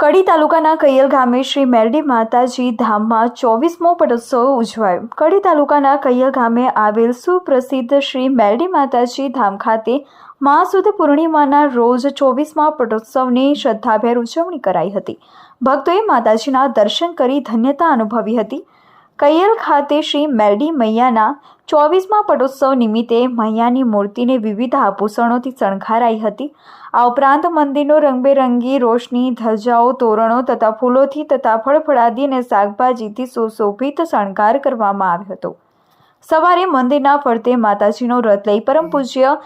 કડી તાલુકાના કૈયલ ગામે શ્રી મેરડી માતાજી ધામમાં ચોવીસમો પટોત્સવ ઉજવાયો. કડી તાલુકાના કૈયલ ગામે આવેલ સુપ્રસિદ્ધ શ્રી મેરડી માતાજી ધામ ખાતે મા સુદ પૂર્ણિમાના રોજ ચોવીસમાં પટોત્સવની શ્રદ્ધાભેર ઉજવણી કરાઈ હતી. ભક્તોએ માતાજીના દર્શન કરી ધન્યતા અનુભવી હતી. કૈયલ ખાતે શ્રી મેરડી મૈયાના ચોવીસમા પટોત્સવ નિમિત્તે મૈયાની મૂર્તિને વિવિધ આભૂષણોથી શણગારાઈ હતી. આ ઉપરાંત મંદિરનો રંગબેરંગી રોશની, ધજાઓ, તોરણો તથા ફૂલોથી તથા ફળફળાદી અને શાકભાજીથી સુશોભિત શણગાર કરવામાં આવ્યો હતો. સવારે મંદિરના ફરતે માતાજીનો રથ લઈ પરમ પૂજ્ય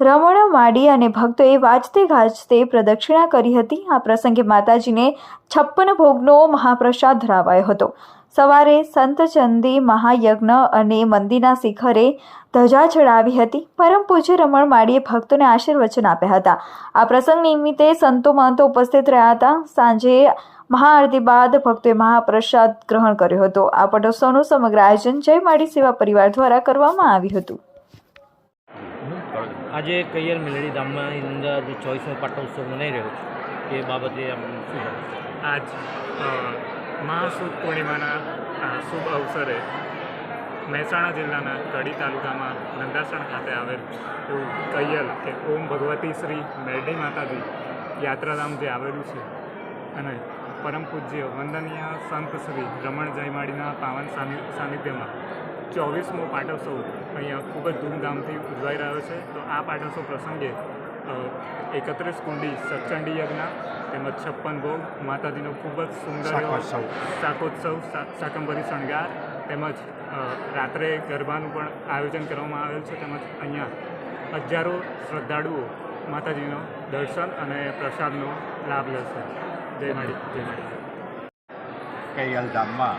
રમણ માડી અને ભક્તોએ વાજતે ગાજતે પ્રદક્ષિણા કરી હતી. આ પ્રસંગે માતાજીને છપ્પન ભોગનો મહાપ્રસાદ ધરાવાયો હતો. સવારે સંત ચંદી મહાયજ્ઞ અને મંદિરના શિખરે ધજા ચડાવી હતી. પરમ પૂજ્ય રમણ માળીએ ભક્તોને આશીર્વચન આપ્યા હતા. આ પ્રસંગ નિમિત્તે સંતો મહંતો ઉપસ્થિત રહ્યા હતા. સાંજે મહાઆરતી બાદ ભક્તોએ મહાપ્રસાદ ગ્રહણ કર્યો હતો. આ પટોત્સવનું સમગ્ર આયોજન જય માળી સેવા પરિવાર દ્વારા કરવામાં આવ્યું હતું. આજે કૈયર મેલડી ધામમાં અંદર ચોવીસમો પાટોત્સવ મનાઈ રહ્યો છે એ બાબતે? આજ મહાસુદ પૂર્ણિમાના શુભ અવસરે મહેસાણા જિલ્લાના કડી તાલુકામાં નંદાસણ ખાતે આવેલ એવું કૈયલ કે ઓમ ભગવતી શ્રી મેરડી માતાજી યાત્રાધામ જે આવેલું છે અને પરમ પૂજ્ય વંદનીય સંત શ્રી રમણ જયમાડીના પાવન સાનિ- સાનિધ્યમાં ચોવીસમો પાટોત્સવ અહીંયા ખૂબ જ ધૂમધામથી ઉજવાઈ રહ્યો છે. તો આ પાટોત્સવ પ્રસંગે એકત્રીસ કુંડી સચંડી યજ્ઞ તેમજ છપ્પન ભોગ માતાજીનો ખૂબ જ સુંદર એવો શાકોત્સવ. શાકંભરી શણગાર તેમજ રાત્રે ગરબાનું પણ આયોજન કરવામાં આવેલ છે તેમજ અહીંયા હજારો શ્રદ્ધાળુઓ માતાજીનો દર્શન અને પ્રસાદનો લાભ લેશે. જય મળી જય માળી કૈયાલ ધામમાં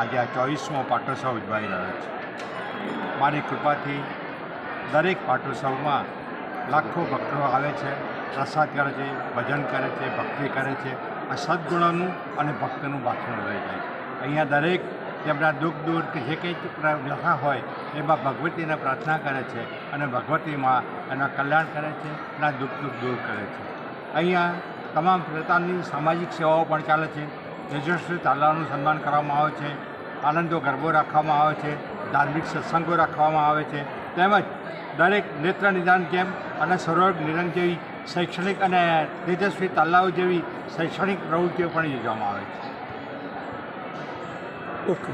આજે આ ચોવીસમો પાટોત્સવ ઉજવાઈ રહ્યો છે. મારી કૃપાથી દરેક પાટોત્સવમાં લાખો ભક્તો આવે છે, પ્રસાદ કરે છે, ભજન કરે છે, ભક્તિ કરે છે. આ સદગુણોનું અને ભક્તનું વાસણ રહી જાય અહીંયા દરેક તેમના દુઃખ દૂર કે જે કંઈ વ્યથા હોય, એમાં ભગવતીને પ્રાર્થના કરે છે અને ભગવતીમાં એના કલ્યાણ કરે છે, એના દુઃખ દુઃખ દૂર કરે છે. અહીંયા તમામ પ્રકારની સામાજિક સેવાઓ પણ ચાલે છે. તેજસ્વી તાલાનું સન્માન કરવામાં આવે છે. આનંદો ગરબો રાખવામાં આવે છે. ધાર્મિક સત્સંગો રાખવામાં આવે છે. તેમજ દરેક નેત્ર નિદાન કેમ્પ અને સરોવર નિદાન જેવી શૈક્ષણિક અને તેજસ્વી તાલાઓ જેવી શૈક્ષણિક પ્રવૃત્તિઓ પણ યોજવામાં આવે છે. ઓકે